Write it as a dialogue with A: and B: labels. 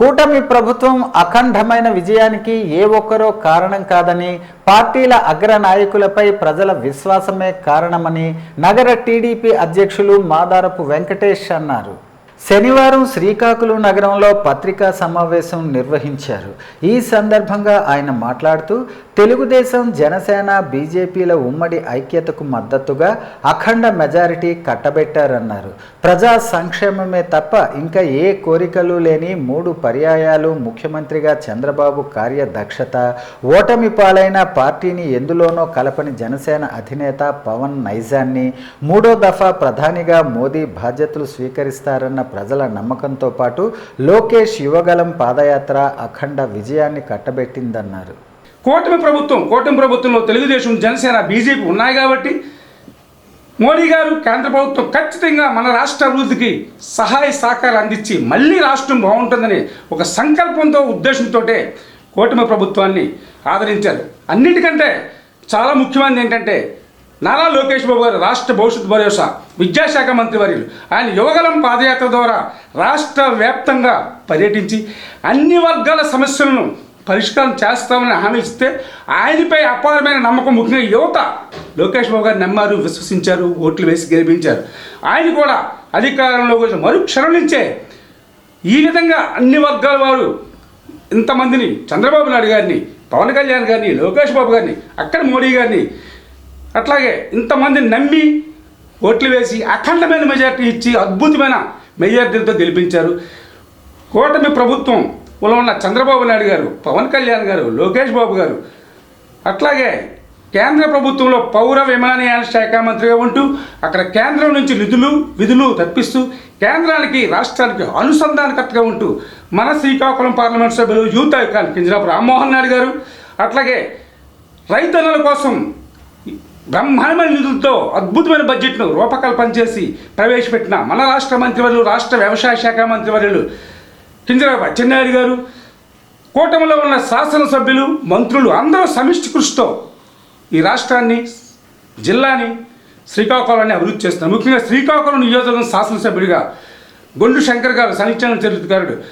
A: కూటమి ప్రభుత్వం అఖండమైన విజయానికి ఏ ఒక్కరో కారణం కాదని పార్టీల అగ్ర నాయకులపై ప్రజల విశ్వాసమే కారణమని నగర టీడీపీ అధ్యక్షులు మాదారపు వెంకటేష్ అన్నారు. శనివారం శ్రీకాకుళం నగరంలో పత్రికా సమావేశం నిర్వహించారు. ఈ సందర్భంగా ఆయన మాట్లాడుతూ తెలుగుదేశం జనసేన బీజేపీల ఉమ్మడి ఐక్యతకు మద్దతుగా అఖండ మెజారిటీ కట్టబెట్టారన్నారు. ప్రజా సంక్షేమమే తప్ప ఇంకా ఏ కోరికలు లేని మూడు పర్యాయాలు ముఖ్యమంత్రిగా చంద్రబాబు కార్యదక్షత ఓటమి పాలైన పార్టీని ఎందులోనో కలపని జనసేన అధినేత పవన్ నైజాన్ని మూడో దఫా ప్రధానిగా మోదీ బాధ్యతలు స్వీకరిస్తారన్న ప్రజల నమ్మకంతో పాటు లోకేష్ యువగలం పాదయాత్ర అఖండ విజయాన్ని కట్టబెట్టిందన్నారు.
B: కూటమి ప్రభుత్వం కూటమి ప్రభుత్వంలో తెలుగుదేశం జనసేన బీజేపీ ఉన్నాయి కాబట్టి మోడీ గారు కేంద్ర ప్రభుత్వం ఖచ్చితంగా మన రాష్ట్ర అభివృద్ధికి సహాయ సహకారాలు అందించి మళ్ళీ రాష్ట్రం బాగుంటుందని ఒక సంకల్పంతో ఉద్దేశంతో కూటమి ప్రభుత్వాన్ని ఆదరించారు. అన్నిటికంటే చాలా ముఖ్యమైనది ఏంటంటే నారా లోకేష్ బాబు గారు రాష్ట్ర భవిష్యత్ భరోసా విద్యాశాఖ మంత్రి వర్యులు. ఆయన యువగలం పాదయాత్ర ద్వారా రాష్ట్ర వ్యాప్తంగా పర్యటించి అన్ని వర్గాల సమస్యలను పరిష్కారం చేస్తామని హామీ ఇస్తే ఆయనపై అపారమైన నమ్మకం ముఖ్యంగా యువత. లోకేష్ బాబు గారు నమ్మారు విశ్వసించారు ఓట్లు వేసి గెలిపించారు. ఆయన కూడా అధికారంలో వచ్చిన మరుక్షణం నుంచే ఈ విధంగా అన్ని వర్గాల వారు ఇంతమందిని చంద్రబాబు నాయుడు గారిని పవన్ కళ్యాణ్ గారిని లోకేష్ బాబు గారిని అక్కడ మోడీ గారిని అట్లాగే ఇంతమందిని నమ్మి ఓట్లు వేసి అఖండమైన మెజార్టీ ఇచ్చి అద్భుతమైన మెజార్టీలతో గెలిపించారు. కూటమి ప్రభుత్వం లో ఉన్న చంద్రబాబు నాయుడు గారు పవన్ కళ్యాణ్ గారు లోకేష్ బాబు గారు. అట్లాగే కేంద్ర ప్రభుత్వంలో పౌర విమానయాన శాఖ మంత్రిగా ఉంటూ అక్కడ కేంద్రం నుంచి నిధులు విధులు తప్పిస్తూ కేంద్రానికి రాష్ట్రానికి అనుసంధానకర్తగా ఉంటూ మన శ్రీకాకుళం పార్లమెంట్ సభ్యులు యూత్ ఐకాన్ కింజరాపు రామ్మోహన్ నాయుడు గారు. అట్లాగే రైతన్నల కోసం బ్రహ్మాండమైన నిధులతో అద్భుతమైన బడ్జెట్ను రూపకల్పన చేసి ప్రవేశపెట్టిన మన రాష్ట్ర మంత్రివర్యులు రాష్ట్ర వ్యవసాయ శాఖ మంత్రివర్యులు కింజరాపు అచ్చెన్నాయుడు గారు కూటమిలో ఉన్న శాసనసభ్యులు మంత్రులు అందరూ సమిష్టి కృషితో ఈ రాష్ట్రాన్ని జిల్లాని శ్రీకాకుళాన్ని అభివృద్ధి చేస్తున్నారు. ముఖ్యంగా శ్రీకాకుళం నియోజకవర్గం శాసనసభ్యుడిగా గొండు శంకర్ గారు సంక్షేమ చరిత్రకారుడు